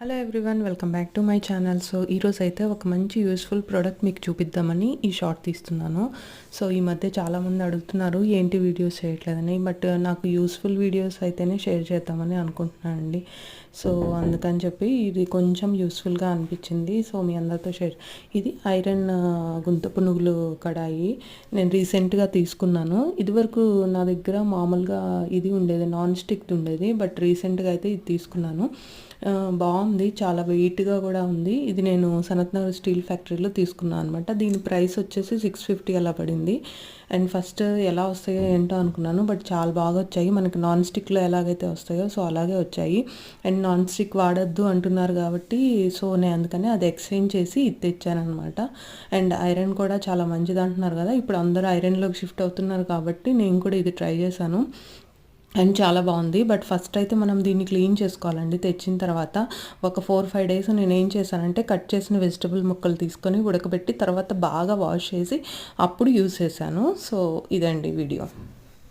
Hello everyone welcome back to my channel so ఈరోజు అయితే ఒక మంచి యూస్ఫుల్ ప్రోడక్ట్ మీకు చూపిద్దామని ఈ షార్ట్ తీస్తున్నాను. సో ఈ మధ్య చాలామంది అడుగుతున్నారు ఏంటి వీడియోస్ చేయట్లేదని? బట్ uh, నాకు యూస్ఫుల్ వీడియోస్ అయితేనే షేర్ చేద్దామని అనుకుంటున్నానండి. సో అందుకని చెప్పి ఇది కొంచెం యూస్ఫుల్గా అనిపించింది. సో మీ అందరితో షేర్ ఇది ఐరన్ uh, గుంత పునుగులు కడాయి. నేను రీసెంట్గా తీసుకున్నాను. ఇదివరకు నా దగ్గర మామూలుగా ఇది ఉండేది నాన్ స్టిక్ ఉండేది బట్ రీసెంట్గా అయితే ఇది తీసుకున్నాను. Uh, బాగుంది. బాగుంది చాలా వెయిట్గా కూడా ఉంది. ఇది నేను సనత్నగర్ స్టీల్ ఫ్యాక్టరీలో తీసుకున్నాను అనమాట దీని ప్రైస్ వచ్చేసి సిక్స్ ఫిఫ్టీ అలా పడింది. అండ్ ఫస్ట్ ఎలా వస్తాయో ఏంటో అనుకున్నాను. బట్ చాలా బాగా వచ్చాయి. మనకి నాన్ స్టిక్లో ఎలాగైతే వస్తాయో సో అలాగే వచ్చాయి. అండ్ నాన్ స్టిక్ వాడద్దు అంటున్నారు కాబట్టి సో నేను అందుకని అది ఎక్స్చేంజ్ చేసి ఇది అనమాట అండ్ ఐరన్ కూడా చాలా మంచిది అంటున్నారు కదా. ఇప్పుడు అందరూ ఐరన్లోకి షిఫ్ట్ అవుతున్నారు కాబట్టి నేను కూడా ఇది ట్రై చేశాను. అండ్ చాలా బాగుంది. బట్ ఫస్ట్ అయితే మనం దీన్ని క్లీన్ చేసుకోవాలండి. తెచ్చిన తర్వాత ఒక ఫోర్ ఫైవ్ డేస్ నేను ఏం చేశానంటే కట్ చేసిన వెజిటబుల్ ముక్కలు తీసుకొని ఉడకబెట్టి తర్వాత బాగా వాష్ చేసి అప్పుడు యూస్ చేశాను. సో ఇదండి వీడియో.